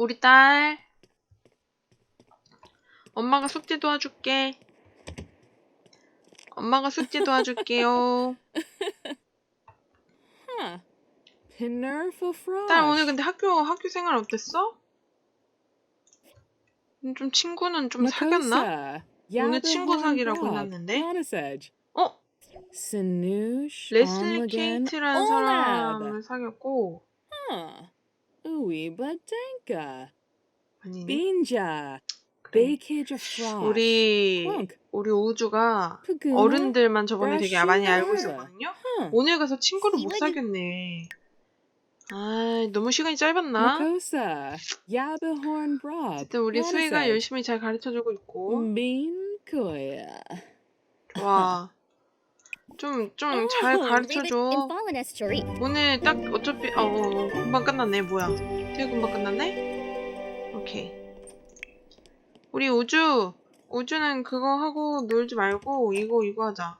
우리 딸. 엄마가 숙제 도와줄게. 엄마가 숙제 도와줄게요. 딸 오늘 근데 학교 학교 생활 어땠어? 음, 좀 친구는 좀 사귀었나? 오늘 친구 사귀라고 해놨는데. 어? 레슬리 케이트라는 사람을 사귀었고 아니네. Binja. 그래. Bakage of frosh. 우리. 우리 우주가. 어른들만 저번에 되게 많이 알고 있었거든요. 오늘 가서 친구를 못 사귀었네. 아, 너무 시간이 짧았나? Broad. 어쨌든 우리 수희가 열심히 잘 가르쳐주고 있고 Bean koya. 좋아. 좀 좀잘 어, 가르쳐줘. 오늘 딱 어차피 어, 어, 어, 금방 끝났네. 뭐야? 되게 금방 끝났네. 오케이. 우리 우주 우주는 그거 하고 놀지 말고 이거 이거 하자.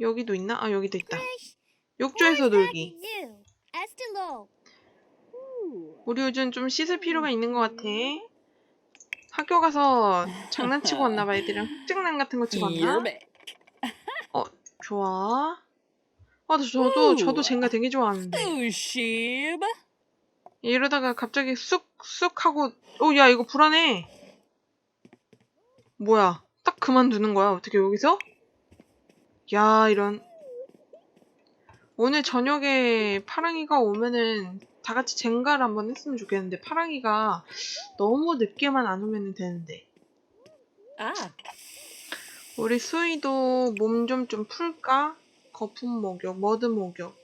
여기도 있나? 아 여기도 있다. 욕조에서 놀기. 우리 우주는 좀 씻을 필요가 있는 것 같아. 학교 가서 장난치고 왔나 봐. 애들이랑 흑장난 같은 거 치고 왔나? 좋아. 아, 저도 오. 저도 젠가 되게 좋아하는데. 이러다가 갑자기 쑥쑥 하고 어, 야, 이거 불안해. 뭐야? 딱 그만두는 거야. 어떻게 여기서? 야, 이런. 오늘 저녁에 파랑이가 오면은 다 같이 젠가를 한번 했으면 좋겠는데 파랑이가 너무 늦게만 안 오면 되는데. Ah. 우리 수이도 몸 좀 좀 풀까? 거품 목욕, 머드 목욕,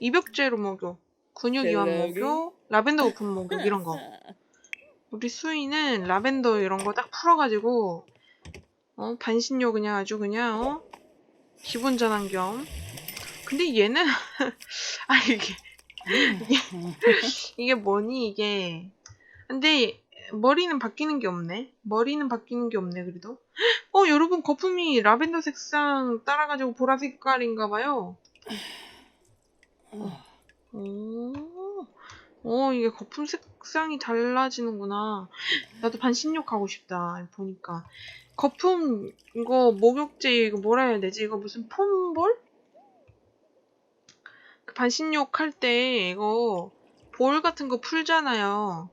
입욕제로 목욕, 근육 이완? 목욕, 라벤더 거품 목욕 이런 거. 우리 수이는 라벤더 이런 거 딱 풀어가지고 어 반신욕 그냥 아주 그냥 어 기본 전환 겸. 근데 얘는 아 이게 이게 뭐니 이게. 근데 머리는 바뀌는 게 없네. 머리는 바뀌는 게 없네 그래도. 어 여러분 거품이 라벤더 색상 따라가지고 보라 색깔인가 봐요. 오, 오 이게 거품 색상이 달라지는구나. 나도 반신욕 하고 싶다. 보니까 거품 이거 목욕제 이거 뭐라 해야 되지? 이거 무슨 폼볼? 그 반신욕 할 때 이거 볼 같은 거 풀잖아요.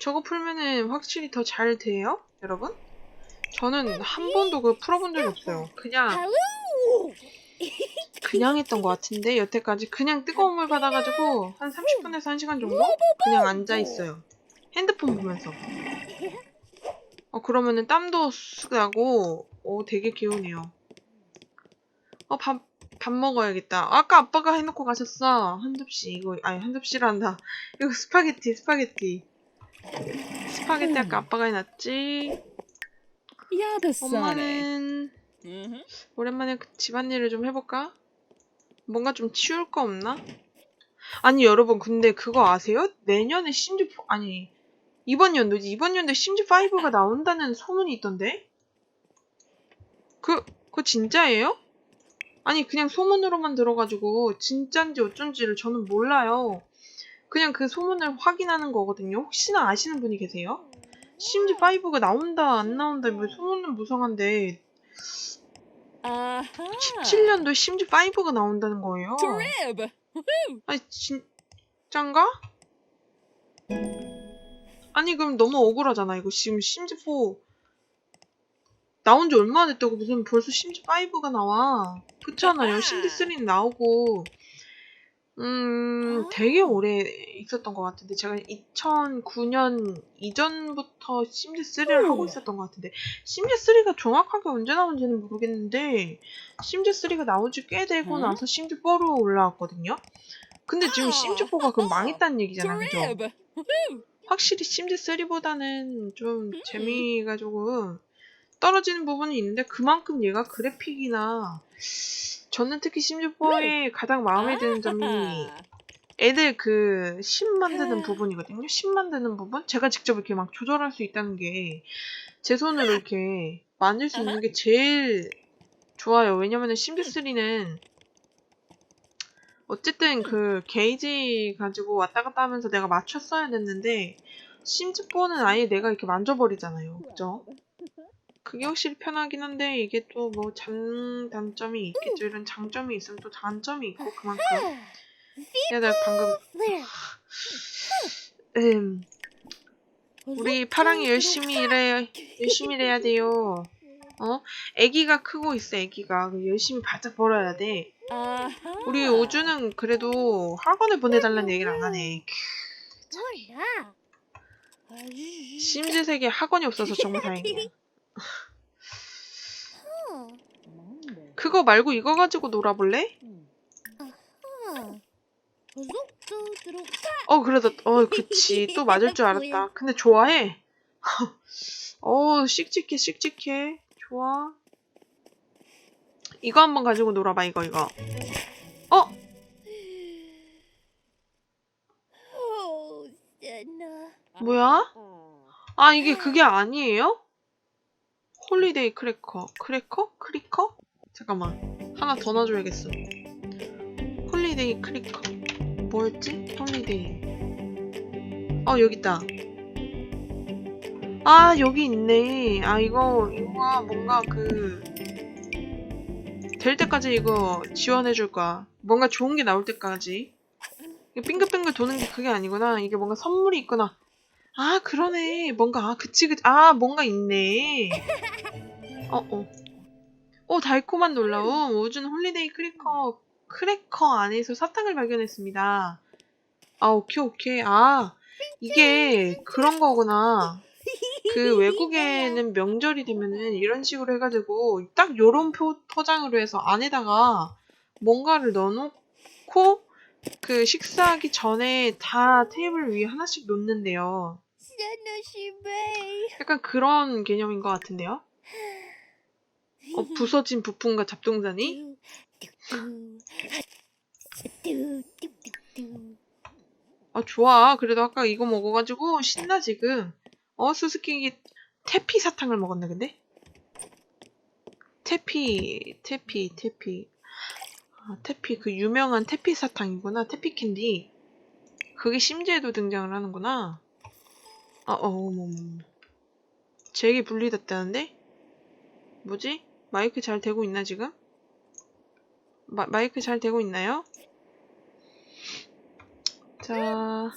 저거 풀면은 확실히 더 잘 돼요, 여러분? 저는 한 번도 그 풀어본 적이 없어요. 그냥. 그냥 했던 것 같은데 여태까지 그냥 뜨거운 물 받아가지고 한 30분에서 1시간 정도 그냥 앉아 있어요. 핸드폰 보면서. 어 그러면은 땀도 쓱 나고 어 되게 개운해요. 어밥 밥 먹어야겠다. 아까 아빠가 해놓고 가셨어. 한 접시 이거 아니 한 접시란다. 이거 스파게티 스파게티. 스파게티 아까 아빠가 해놨지. Yabasane. 엄마는 Mhm. 오랜만에 그 집안일을 좀 해볼까? 뭔가 좀 치울 거 없나? 아니 여러분 근데 그거 아세요? 내년에 심지 아니 이번 연도지 이번 연도에 심지 5가 나온다는 소문이 있던데? 그 그거 진짜예요? 아니 그냥 소문으로만 들어가지고 진짠지 어쩐지를 저는 몰라요. 그냥 그 소문을 확인하는 거거든요. 혹시나 아시는 분이 계세요? 심지 5가 나온다 안 나온다 뭐 소문은 무성한데 Aha. 17년도에 심지 5가 나온다는 거예요. 아니 진짠가? 아니 그럼 너무 억울하잖아 이거 지금 심지 4 나온 지 얼마나 됐다고 무슨 벌써 심지 5가 나와. 그렇잖아요. 심지 3는 나오고. 음 되게 오래 있었던 것 같은데. 제가 2009년 이전부터 심지 3를 하고 있었던 것 같은데. 심지 3가 정확하게 언제 나온지는 모르겠는데 심지 3가 나온 지 꽤 되고 응? 나서 심지 4로 올라왔거든요. 근데 지금 심지 4가 그럼 망했다는 얘기잖아 그죠? 확실히 심지 3보다는 좀 재미가 조금 떨어지는 부분이 있는데 그만큼 얘가 그래픽이나 저는 특히 심지 4의 가장 마음에 드는 점이. 애들 그 심 만드는 부분이거든요. 심 만드는 부분? 제가 직접 이렇게 막 조절할 수 있다는 게 제 손으로 이렇게 만들 수 있는 게 제일 좋아요. 왜냐면은 심지 3는 어쨌든 그 게이지 가지고 왔다 갔다 하면서 내가 맞췄어야 됐는데 심지포는 아예 내가 이렇게 만져버리잖아요. 그죠? 그게 확실히 편하긴 한데 이게 또 뭐 장단점이 있겠죠. 이런 장점이 있으면 또 단점이 있고 그만큼. 야, 나 방금 There. 음, 우리 파랑이 열심히 일해 열심히 일해야 돼요. 어? 아기가 크고 있어. 아기가 열심히 바짝 벌어야 돼. 우리 우주는 그래도 학원에 보내달라는 얘기를 안 하네. 심즈 세계 학원이 없어서 정말 다행이야. 그거 말고 이거 가지고 놀아볼래? 어 그래도 어 그치 또 맞을 줄 알았다. 근데 좋아해. 어 씩씩해 씩씩해. 좋아. 이거 한번 가지고 놀아봐 이거 이거. 어 Senna. 뭐야? 아 이게 그게 아니에요? 홀리데이 크래커 크래커 크리커? 잠깐만 하나 더 놔줘야겠어. 홀리데이 크래커 뭐였지? 홀리데이. 어 여기 있다. 아 여기 있네. 아 이거 이거가 뭔가 그 될 때까지 이거 지원해 줄 거야. 뭔가 좋은 게 나올 때까지. 빙글빙글 도는 게 그게 아니구나. 이게 뭔가 선물이 있구나. 아 그러네. 뭔가 아 그치 그치. 아 뭔가 있네. 어 어. 오 달콤한 놀라움. 우주는 홀리데이 크래커 크래커 안에서 사탕을 발견했습니다. 아 오케이 오케이. 아 이게 그런 거구나. 그 외국에는 명절이 되면은 이런 식으로 해가지고 딱 요런 표, 포장으로 해서 안에다가 뭔가를 넣어놓고 그 식사하기 전에 다 테이블 위에 하나씩 놓는데요. 약간 그런 개념인 것 같은데요. 어, 부서진 부품과 잡동사니? 아 좋아. 그래도 아까 이거 먹어가지고 신나 지금. 어 수수께끼 태피 사탕을 먹었네 근데. 태피 태피 태피. 아, 태피 그 유명한 태피 사탕이구나. 태피 캔디. 그게 심지에도 등장을 하는구나. 아 어머머. 제게 분리됐다는데? 뭐지? 마이크 잘 되고 있나 지금? 마, 마이크 잘 되고 있나요? 자.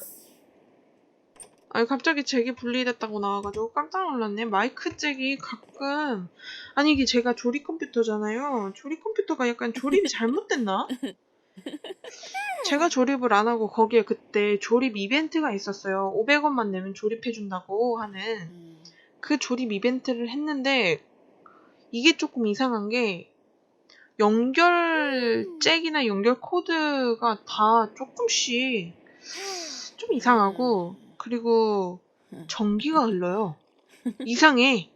아니, 갑자기 잭이 분리됐다고 나와가지고 깜짝 놀랐네. 마이크 잭이 가끔. 아니, 이게 제가 조립 컴퓨터잖아요. 조립 컴퓨터가 약간 조립이 잘못됐나? 제가 조립을 안 하고 거기에 그때 조립 이벤트가 있었어요. 500원만 내면 조립해준다고 하는. 그 조립 이벤트를 했는데 이게 조금 이상한 게 연결 잭이나 연결 코드가 다 조금씩 좀 이상하고 그리고 전기가 흘러요. 이상해.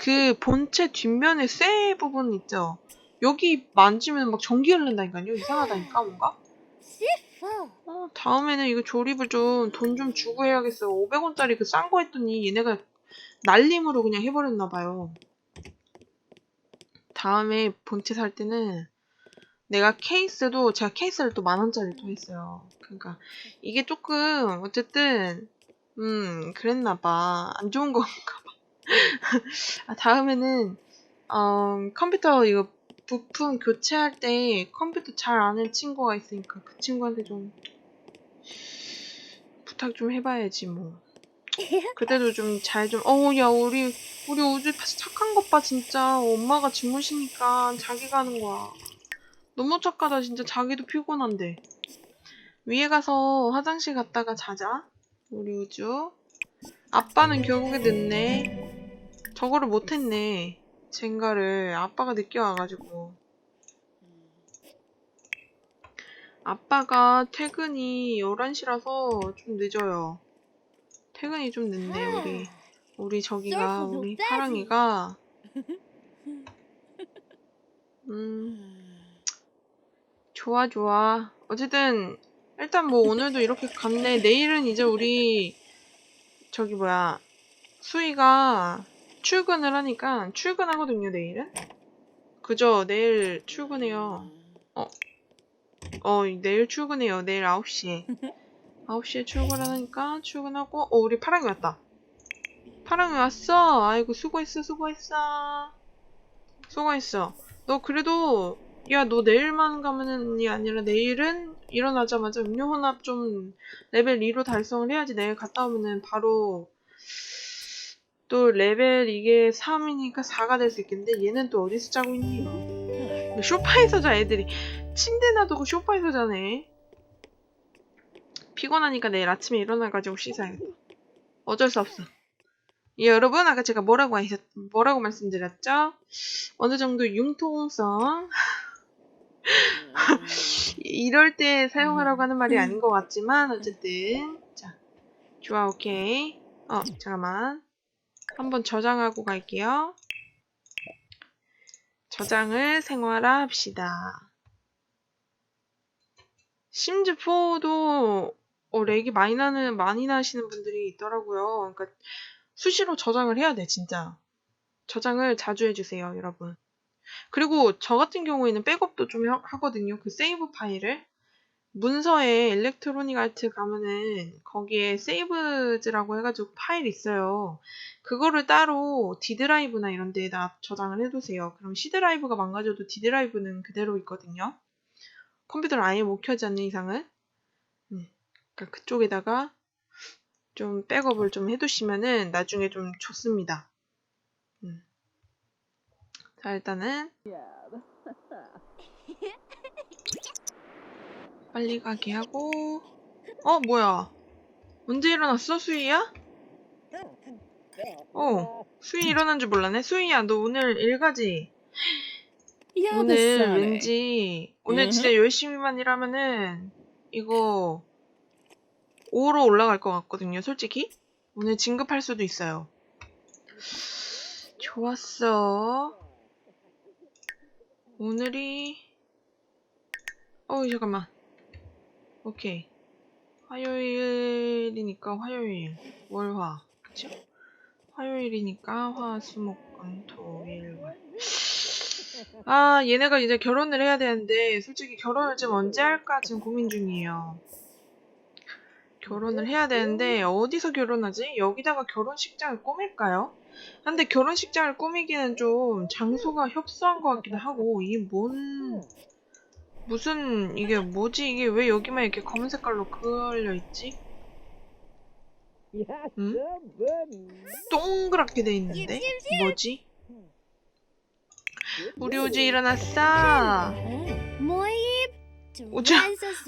그 본체 뒷면에 쇠 부분 있죠. 여기 만지면 막 전기 흐른다니까요. 이상하다니까 뭔가. 어, 다음에는 이거 조립을 좀 돈 좀 주고 해야겠어요. 500원짜리 그 싼 거 했더니 얘네가 날림으로 그냥 해버렸나 봐요. 다음에 본체 살 때는 내가 케이스도 제가 케이스를 또 만 원짜리 또 했어요. 그러니까 이게 조금 어쨌든 음 그랬나 봐. 안 좋은 건가 봐. 아, 다음에는 어, 컴퓨터 이거 부품 교체할 때 컴퓨터 잘 아는 친구가 있으니까 그 친구한테 좀 부탁 좀 해봐야지 뭐. 그때도 좀 잘 좀, 어우, 야, 우리, 우리 우주 착한 것 봐, 진짜. 엄마가 주무시니까 자기가 하는 거야. 너무 착하다, 진짜. 자기도 피곤한데. 위에 가서 화장실 갔다가 자자. 우리 우주. 아빠는 결국에 늦네. 저거를 못했네. 젠가를. 아빠가 늦게 와가지고. 아빠가 퇴근이 11시라서 좀 늦어요. 퇴근이 좀 늦네, 우리. 우리 저기가, 우리 파랑이가. 음, 좋아, 좋아. 어쨌든, 일단 뭐 오늘도 이렇게 갔네. 내일은 이제 우리, 저기 뭐야, 수희가 출근을 하니까, 출근하거든요, 내일은? 그죠? 내일 출근해요. 어, 어, 내일 출근해요. 내일 9시에. 9시에 출근하니까 출근하고, 어, 우리 파랑이 왔다. 파랑이 왔어. 아이고, 수고했어, 수고했어. 수고했어. 너 그래도, 야, 너 내일만 가면은이 아니라 내일은 일어나자마자 음료 혼합 좀 레벨 2로 달성을 해야지 내일 갔다 오면은 바로 또 레벨 이게 3이니까 4가 될 수 있겠는데 얘는 또 어디서 자고 있니? 쇼파에서 자 애들이 침대 놔두고 쇼파에서 자네 피곤하니까 내일 아침에 일어나가지고 씻어야겠다 어쩔 수 없어. 예, 여러분 아까 제가 뭐라고 하셨 뭐라고 말씀드렸죠? 어느 정도 융통성? 이럴 때 사용하라고 하는 말이 아닌 것 같지만 어쨌든. 자 좋아 오케이. 어 잠깐만. 한번 저장하고 갈게요. 저장을 생활화 합시다. 심즈4도 어, 렉이 많이 나는 많이 나시는 분들이 있더라고요 그러니까 수시로 저장을 해야 돼 진짜 저장을 자주 해주세요 여러분 그리고 저 같은 경우에는 백업도 좀 하- 하거든요. 그 세이브 파일을. 문서에 일렉트로닉 아트 가면은 거기에 세이브즈라고 해가지고 파일 있어요. 그거를 따로 D 드라이브나 이런 데에다 저장을 해두세요. 그럼 C 드라이브가 망가져도 D 드라이브는 그대로 있거든요. 컴퓨터를 아예 못 켜지 않는 이상은. 음, 그러니까 그쪽에다가 좀 백업을 좀 해두시면은 나중에 좀 좋습니다. 음. 자, 일단은 빨리 가게 하고 어, 뭐야? 언제 일어났어, 수희야? 어, 수희 일어난 줄 몰랐네. 수희야, 너 오늘 일 가지? 야, 오늘. 왠지 오늘 음. 진짜 열심히만 일하면은 이거 5로 올라갈 것 같거든요, 솔직히. 오늘 진급할 수도 있어요. 좋았어. 오늘이 어우 잠깐만. 오케이. 화요일이니까 화요일, 월화, 그쵸? 화요일이니까 화, 수, 목, 금, 토, 일, 월. 아, 얘네가 이제 결혼을 해야 되는데, 솔직히 결혼을 지금 언제 할까 지금 고민 중이에요. 결혼을 해야 되는데, 어디서 결혼하지? 여기다가 결혼식장을 꾸밀까요? 근데 결혼식장을 꾸미기는 좀 장소가 협소한 것 같기도 하고, 이게 뭔, 무슨, 이게 뭐지? 이게 왜 여기만 이렇게 검은 색깔로 그을려 있지? 응? 동그랗게 돼 있는데? 뭐지? 우리 우주 일어났어. 우주,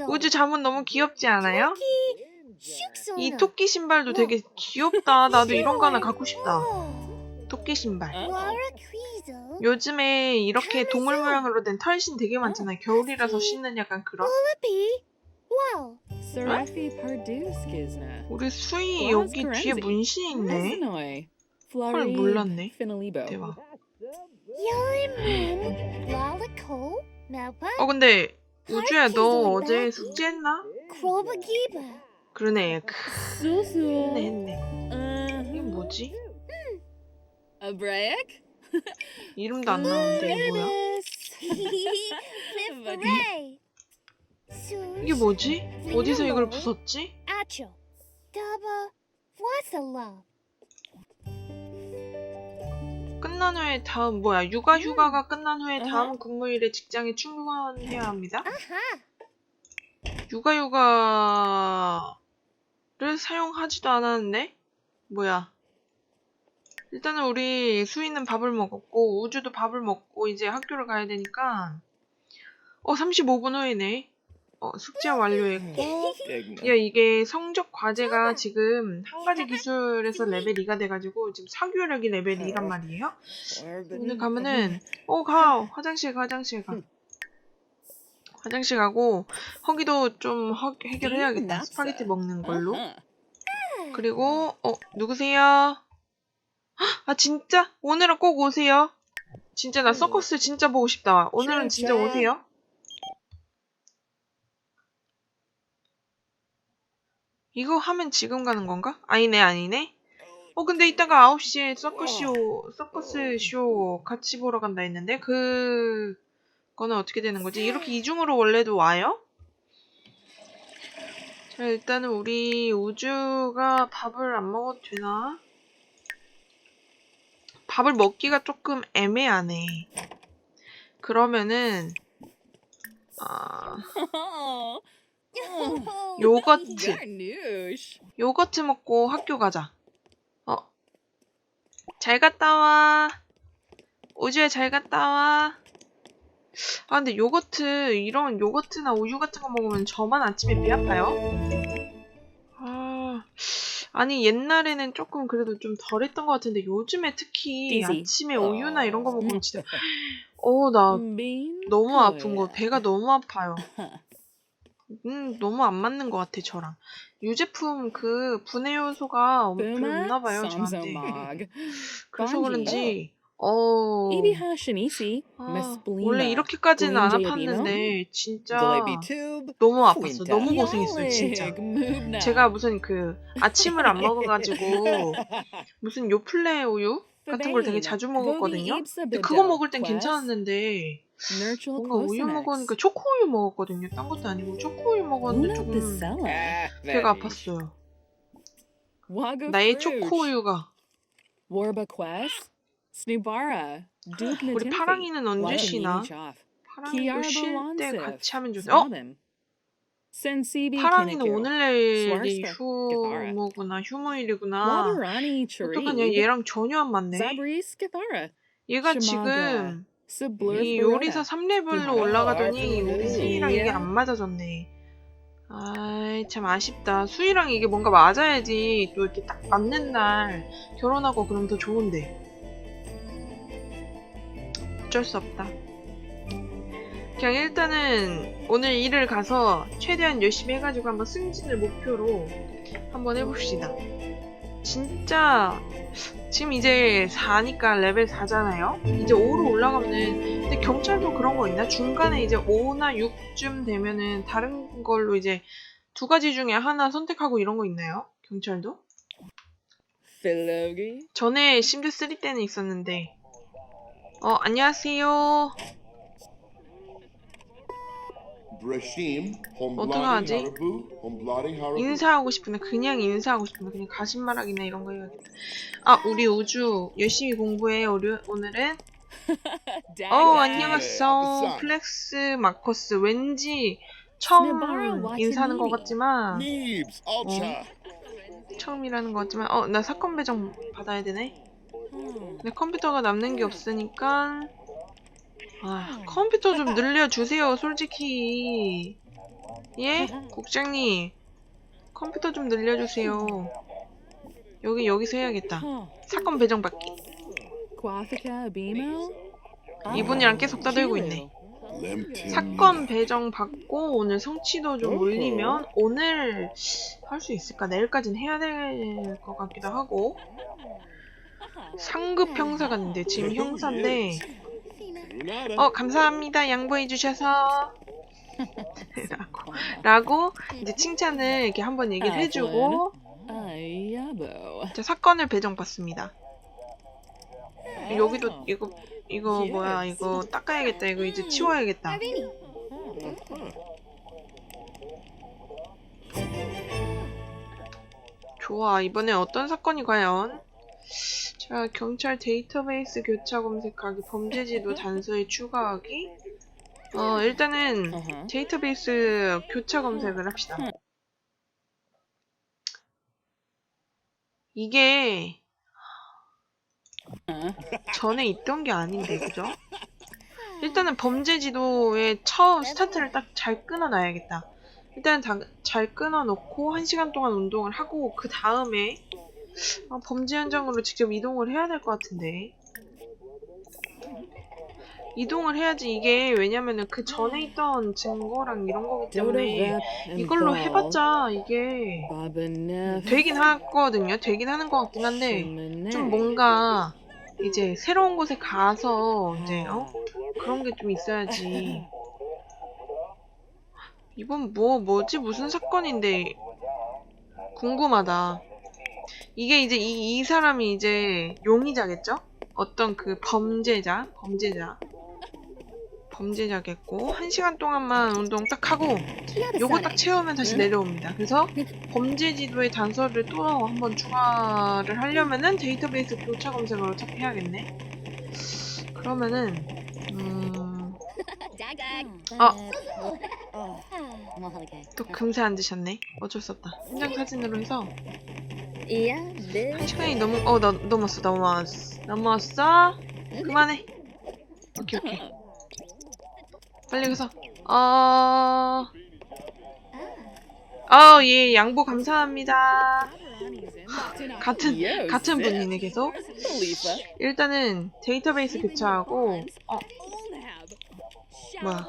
우주 잠은 너무 귀엽지 않아요? 이 토끼 신발도 되게 귀엽다. 나도 이런 거 하나 갖고 싶다. 토끼 신발. 요즘에 이렇게 동물 모양으로 된 털신 되게 많잖아요. 겨울이라서 신는 약간 그런. Parduskezna. 우리 수희 와, 여기. 뒤에 문신 있네. 헐 몰랐네. 대박. 어 근데 우주야 너 어제 숙제했나? 그러네. 크, Susu. 했네 했네. 이게 뭐지? a break? 이름도 안 나오는데 이게 뭐야? 플레이 이게 뭐지? 어디서 이걸 부쉈지? 아초 더버 와살라 끝난 후에 다음 뭐야? 육아 휴가가 끝난 후에. 다음 근무일에 직장에 출근해야 합니다. 육아 휴가 를 사용하지도 않았는데 뭐야? 일단은 우리 수희는 밥을 먹었고 우주도 밥을 먹고 이제 학교를 가야 되니까 어 35분 후에네. 어 숙제 완료했고 야 이게 성적 과제가 지금 한 가지 기술에서 레벨 2가 돼가지고 지금 사교력이 레벨 2란 말이에요. 오늘 가면은 어 가 화장실 가 화장실 가 화장실 가고 허기도 좀 허- 해결해야겠다 스파게티 먹는 걸로 Uh-huh. 그리고 어 누구세요? 헉, 아 진짜 오늘은 꼭 오세요. 진짜 나 서커스 진짜 보고 싶다. 오늘은 진짜 진짜. 오세요. 이거 하면 지금 가는 건가? 아니네 아니네. 어 근데 이따가 9시에 서커쇼 서커스 쇼 같이 보러 간다 했는데 그 거는 어떻게 되는 거지? 이렇게 이중으로 원래도 와요? 자, 일단은 우리 우주가 밥을 안 먹어도 되나? 밥을 먹기가 조금 애매하네. 그러면은 아. 요거트. 요거트 먹고 학교 가자. 어. 잘 갔다 와. 우주에 잘 갔다 와. 아, 근데 요거트, 이런 요거트나 우유 같은 거 먹으면 저만 아침에 배 아파요? 아, 아니, 옛날에는 조금 그래도 좀 덜했던 것 같은데 요즘에 특히 Easy. 아침에 우유나 이런 거 먹으면 진짜, 어, 나 Bean 너무 아픈 거. 배가 너무 아파요. 음, 너무 안 맞는 것 같아, 저랑. 유제품 그 분해 요소가 Boomer, 없나 봐요, 저한테. 그래서. 그런지, 어, Ibiha Shanisi, 아, Mesplina. 원래 이렇게까지는 안 아팠는데, 진짜. 너무 아팠어. 너무 고생했어요, 진짜. 제가 무슨 그 아침을 안 먹어가지고 무슨 요플레 우유 같은 걸 되게 자주 먹었거든요. 근데 그거 먹을 땐 괜찮았는데 뭔가 우유 먹으니까 초코 우유 먹었거든요. 딴 것도 아니고 초코 우유 먹었는데 조금 Ah, 배가. 아팠어요. 나의 Fruge, 초코 우유가 Warba Quest, Duke 우리 파랑이는 언제 쉬나? 파랑이도 Kiara 쉴때 Bolonsev, 같이 하면 좋겠어. 어? 파랑이는 오늘 내일이 휴무구나 휴무일이구나. 어떡하냐 얘랑 전혀 안 맞네. 얘가 지금 이 요리사 3레벨로 음. 올라가더니 아, 우리 수희랑 이게 예. 안 맞아졌네. 아이 참 아쉽다. 수희랑 이게 뭔가 맞아야지 또 이렇게 딱 맞는 날 결혼하고 그럼 더 좋은데. 어쩔 수 없다. 그냥 일단은 오늘 일을 가서 최대한 열심히 해가지고 한번 승진을 목표로 한번 해봅시다. 진짜 지금 이제 4니까 레벨 4잖아요? 이제 5로 올라가면은 근데 경찰도 그런 거 있나? 중간에 이제 5나 6쯤 되면은 다른 걸로 이제 두 가지 중에 하나 선택하고 이런 거 있나요? 경찰도? 전에 심드 3 때는 있었는데 어 안녕하세요 어떡하지? 인사하고 싶은데 그냥 인사하고 싶은데 그냥 가신말하기나 이런 거 해야겠다 아 우리 우주 열심히 공부해 우리 오늘은 어 Dad. 안녕하세요. 플렉스 마커스 왠지 처음 인사하는 것. 같지만 Ultra. 처음이라는 것 같지만 어 나 사건 배정 받아야 되네. 내 컴퓨터가 남는 게 없으니까 아 컴퓨터 좀 늘려주세요 솔직히 예? 국장님 컴퓨터 좀 늘려주세요 여기 여기서 해야겠다. 사건 배정 받기? 이분이랑 계속 떠들고 있네. 사건 배정 받고 오늘 성취도 좀. 올리면 오늘 할 수 있을까? 내일까지는 해야 될 것 같기도 하고 상급 형사 같은데 지금 형사인데. Lunada. 어 감사합니다. 양보해 주셔서. 라고 라고 이제 칭찬을 이렇게 한번 얘기를 아, 해주고. 자, 사건을 배정받습니다. 여기도 이거 이거 뭐야 이거 닦아야겠다. 이거 이제 치워야겠다. Irene, 좋아 이번에 어떤 사건이 과연 자 경찰 데이터베이스 교차 검색하기 범죄지도 단서에 추가하기 어 일단은 Uh-huh. 데이터베이스 교차 검색을 합시다 이게 Uh, 전에 있던 게 아닌데 그죠? 일단은 범죄 지도의 처음 스타트를 딱 잘 끊어놔야겠다. 일단 다, 잘 끊어놓고 한 시간 동안 운동을 하고 그 다음에 아, 범죄 현장으로 직접 이동을 해야 될 것 같은데 이동을 해야지 이게 왜냐면은 그 전에 있던 증거랑 이런 거기 때문에 이걸로. 해봤자 이게. 되긴 하거든요. 되긴 하는 것 같긴 한데. 좀 뭔가 이제 새로운 곳에 가서 이제 어 그런 게 좀 있어야지. 이번 뭐 뭐지 무슨 사건인데 궁금하다. 이게 이제 이, 이 사람이 이제 용의자겠죠? 어떤 그 범죄자, 범죄자, 범죄자겠고 한 시간 동안만 운동 딱 하고 요거 딱 채우면 다시 내려옵니다. 그래서 범죄 지도의 단서를 또 한번 추가를 하려면은 데이터베이스 교차 검색을 어차피 해야겠네. 그러면은 음, 아. 또 금세 안 드셨네. 어쩔 수 없다. 현장 사진으로 해서 한 시간이 너무 어 나 넘었어 넘었어 넘었어. 그만해. 오케이 오케이. 빨리 가서 어. 아, 예, 양보 감사합니다. 같은, 같은 분이네, 계속. 일단은 데이터베이스 교체하고, 어, 뭐야.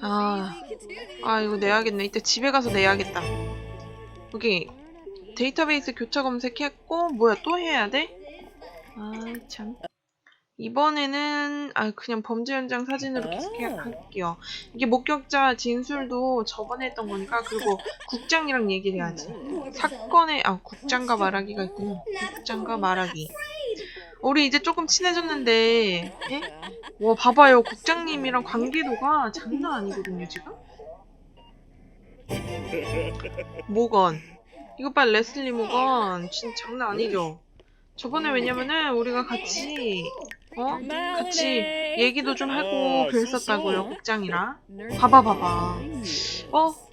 아, 아, 이거 내야겠네. 이따 집에 가서 내야겠다. 여기, 데이터베이스 교차 검색했고, 뭐야, 또 해야 돼? 아, 참. 이번에는, 아, 그냥 범죄 현장 사진으로 계속 해- 할게요. 이게 목격자 진술도 저번에 했던 거니까, 그리고 국장이랑 얘기를 해야지. 사건의, 아, 국장과 말하기가 있구나. 국장과 말하기. 우리 이제 조금 친해졌는데, 예? 와, 봐봐요. 국장님이랑 관계도가 장난 아니거든요, 지금? 모건. 이거 봐, 레슬리 모건. 진짜 장난 아니죠? 저번에 왜냐면은 우리가 같이, 어? 같이 얘기도 좀 하고 그랬었다고요, 국장이랑. 봐봐, 봐봐. 어?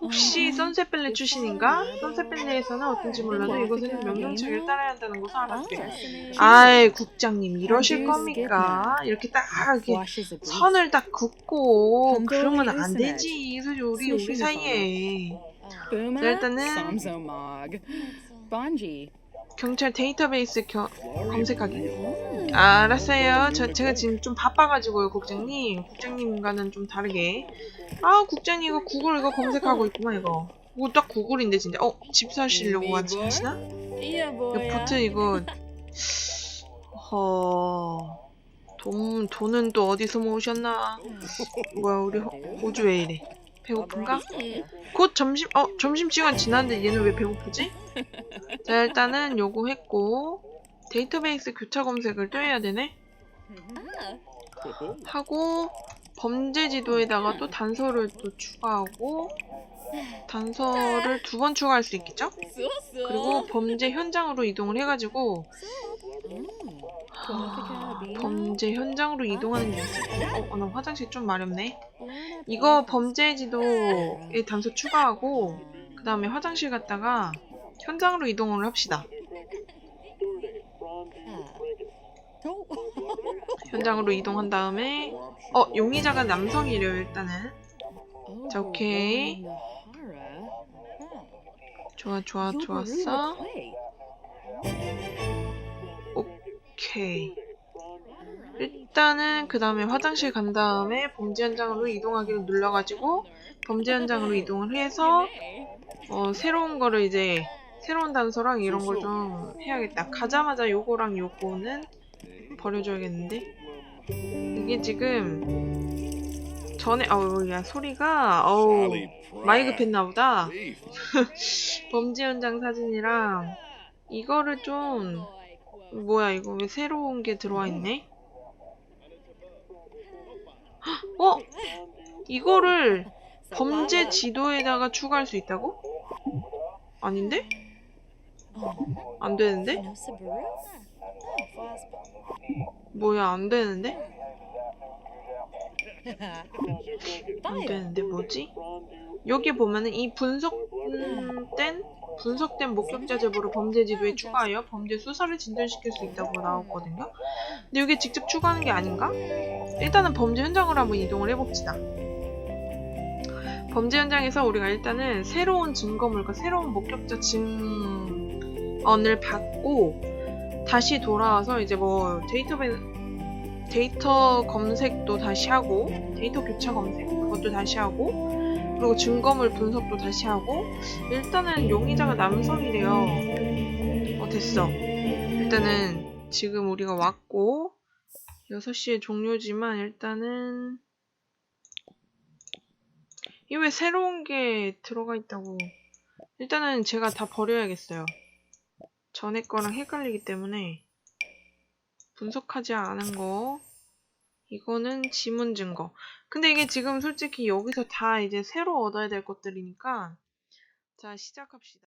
혹시 선셋밸리 출신인가? 선셋밸리에서는 어떤지 몰라도 이것은 명령책을 따라야 한다는 것을 알았대. 아이, 국장님, 이러실 겁니까? 이렇게 딱, 이렇게 선을 딱 긋고 그러면 안 되지 우리 우리 사이에. 자, 일단은-. 경찰 데이터베이스 겨, 검색하기. 알았어요. 저, 제가 지금 좀 바빠가지고요 국장님. 국장님과는 좀 다르게. 아 국장님 이거 구글 이거 검색하고 있구만 이거. 이거 딱 구글인데 진짜. 어? 집 사시려고 하시- 하시나? 이거. 보트 이거. 허... 돈, 돈은 또 어디서 모으셨나? 뭐야 우리 호, 호주 왜 이래 배고픈가? 곧 점심 어 점심시간 지났는데 얘는 왜 배고프지? 자 일단은 요거 했고 데이터베이스 교차 검색을 또 해야 되네 하고 범죄 지도에다가 또 단서를 또 추가하고 단서를 두 번 추가할 수 있겠죠? 그리고 범죄 현장으로 이동을 해가지고 아, 범죄 현장으로 이동하는 게 있어. 어, 나 화장실 좀 마렵네. 이거 범죄 지도에 단서 추가하고 그 다음에 화장실 갔다가 현장으로 이동을 합시다. 현장으로 이동한 다음에 어 용의자가 남성이래요 일단은 자, 오케이. 좋아 좋아 좋았어. 오케이. 일단은 그 다음에 화장실 간 다음에 범죄 현장으로 이동하기를 눌러가지고 범죄 현장으로 이동을 해서 어, 새로운 거를 이제 새로운 단서랑 이런 걸 좀 해야겠다. 가자마자 요거랑 요거는 버려줘야겠는데? 이게 지금 전에 어우 야 소리가 어우 많이 급했나 보다. 범죄 현장 사진이랑 이거를 좀 뭐야 이거 왜 새로운 게 들어와 있네? 헉, 어? 이거를 범죄 지도에다가 추가할 수 있다고? 아닌데? 안 되는데? 뭐야 안 되는데? 안 되는데 뭐지? 여기 보면은 이 분석된 분석된 목격자 제보를 범죄 지도에 추가하여 범죄 수사를 진전시킬 수 있다고 나왔거든요. 근데 이게 직접 추가하는 게 아닌가? 일단은 범죄 현장으로 한번 이동을 해봅시다. 범죄 현장에서 우리가 일단은 새로운 증거물과 새로운 목격자 증언을 받고 다시 돌아와서 이제 뭐 데이터베 데이터 검색도 다시 하고 데이터 교차 검색 그것도 다시 하고 그리고 증거물 분석도 다시 하고 일단은 용의자가 남성이래요. 어 됐어. 일단은 지금 우리가 왔고 6시에 종료지만 일단은 이 왜 새로운 게 들어가 있다고 일단은 제가 다 버려야겠어요. 전에 거랑 헷갈리기 때문에 분석하지 않은 거. 이거는 지문 증거. 근데 이게 지금 솔직히 여기서 다 이제 새로 얻어야 될 것들이니까 자 시작합시다.